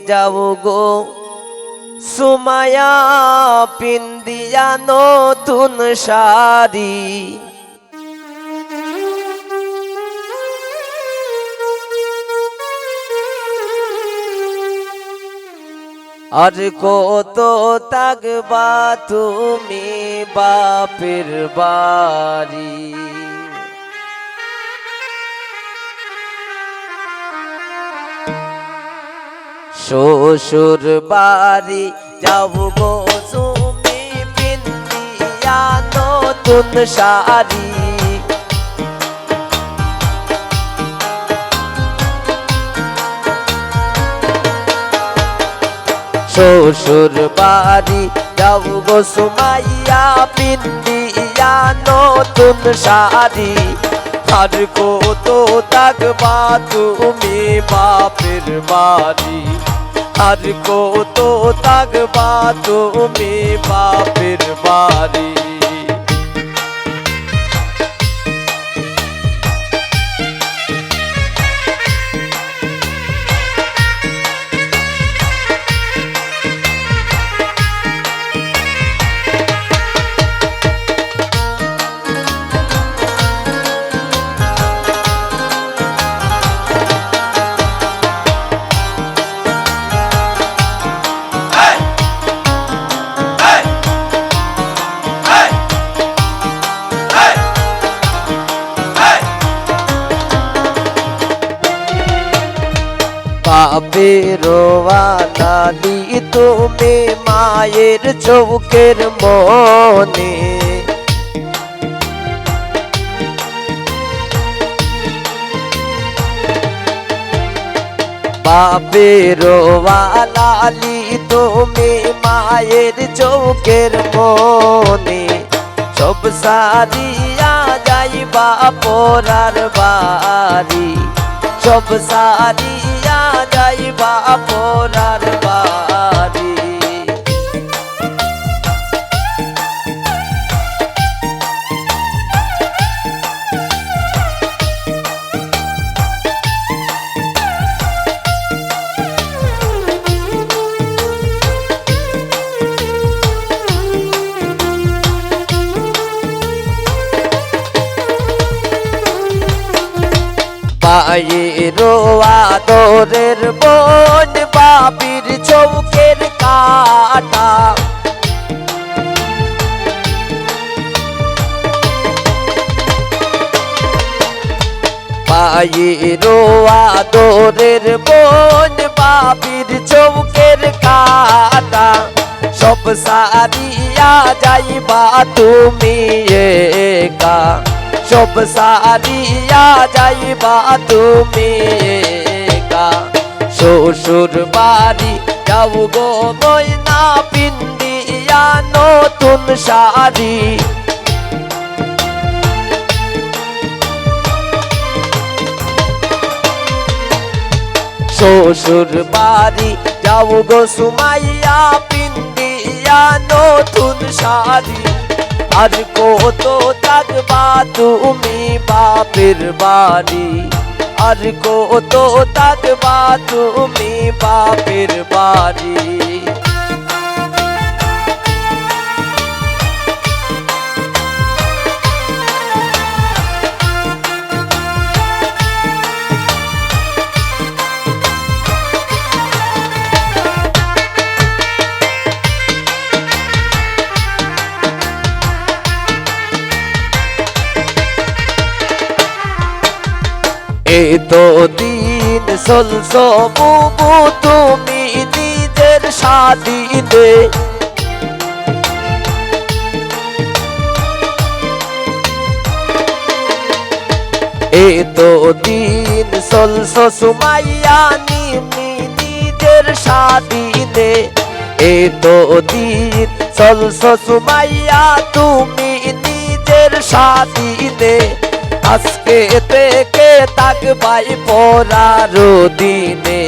যাও গো। সুমায়া পিন্দিয়া নতুন শাড়ি। আর কত তাকবা তুমি বাপের বাড়ি। শ্বশুর বাড়ি যাব গো তুমি পিন্দিয়া নতুন শাড়ি। শ্বশুর বাড়ি যাব গো সুমাইয়া পিন্দিয়া নতুন শাড়ি। আর কত থাকবা তুমি বাপের বাড়ি। আর কত থাকবা তুমি বাপের বাড়ি। বাপের আনালি তুমি মায়ের চৌকের মনে। বাপের আনালি তুমি মায়ের চৌকের মনে। সব সারিয়া যাইবা পরার বাড়ি, সব সারিয়া যাইবা পরার পায়ের আদরের বোন বাবির চৌকের কাটা। পায়ের আদরের বোন বাবির চৌকের কাটা। সব সারিয়া যাইবা তুমি একা। সব সারিয়া যাইবা তুমি একা শ্বশুর বাড়ি যাও গো ময়না পিন্দিয়া নতুন শাড়ি শ্বশুর বাড়ি যাও গো সুমাইয়া পিন্দিয়া নতুন শাড়ি আর কত থাকবা তুমি বাপের বাড়ি আর কত থাকবা তুমি বাপের বাড়ি এই তো দিন চলছ বুবু তুমি নিজের স্বাধীনে এই তো দিন চলছ সুমাইয়া নিমি নিজের স্বাধীনে এই তো দিন চলছ সুমাইয়া তুমি নিজের স্বাধীনে আজকে থেকে থাকবাই পরারো দিনে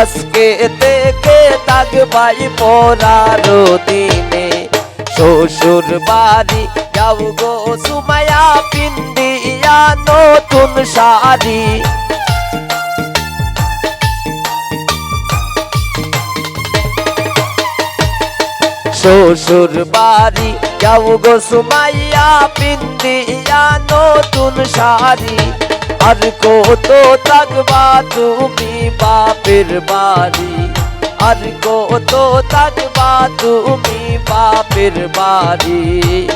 আজকে থেকে থাকবাই পরারো দিনে শ্বশুর বাড়ি যাও গো সুমায়া পিন্দিয়া নতুন শাড়ি। শ্বশুর বাড়ি, যাও গো সুমাইয়া, পিন্দিয়া নতুন শাড়ি। আর কত থাকবা তুমি বাপের বাড়ি। আর কত থাকবা তুমি বাপের বাড়ি।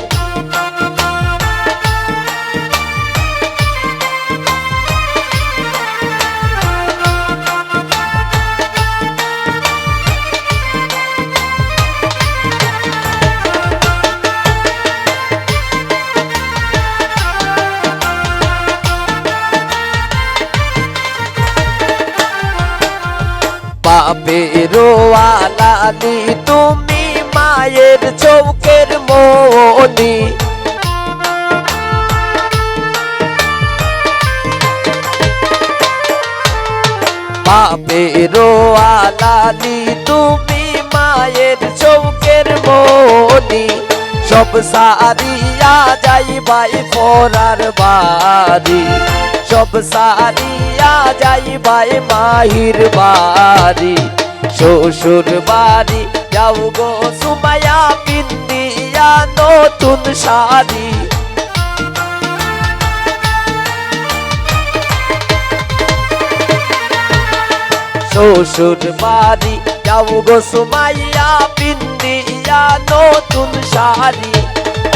বেরোয়ালানি তুমি মায়ের চৌকের মনি। বেরোয়ালানি তুমি মায়ের চৌকের মনি। সব সারিয়া যাই বাই ফোরার বাড়ি। সব সারিয়া যাইবাই মাহির বাড়ি শ্বশুর বাড়ি যাও গো সুমায়া পিন্দিয়া নতুন শাড়ি শ্বশুর বাড়ি যাও গো সুমাইয়া পিন্দিয়া নতুন শাড়ি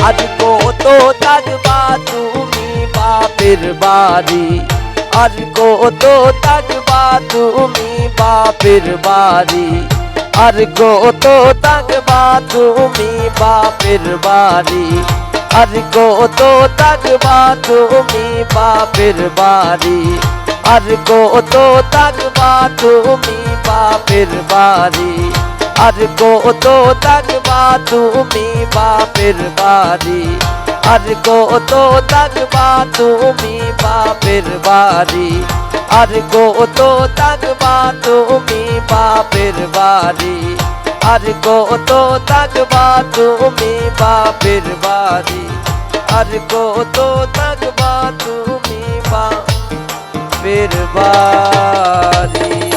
আজ কত থাকবা তুমি বাপের বাড়ি আজ কত থাকবা তুমি বাপের বাড়ি আর কত থাকবা তুমি বাপের বাড়ি আর কত থাকবা তুমি বাপের বাড়ি আর কত থাকবা তুমি বাপের বাড়ি আর কত থাকবা তুমি বাপের বাড়ি আর কত থাকবা তুমি বাপের বাড়ি। আর কত থাকবা তুমি বাপের বাড়ি। আর কত থাকবা তুমি বাপের বাড়ি। আর কত থাকবা তুমি বাপের বাড়ি।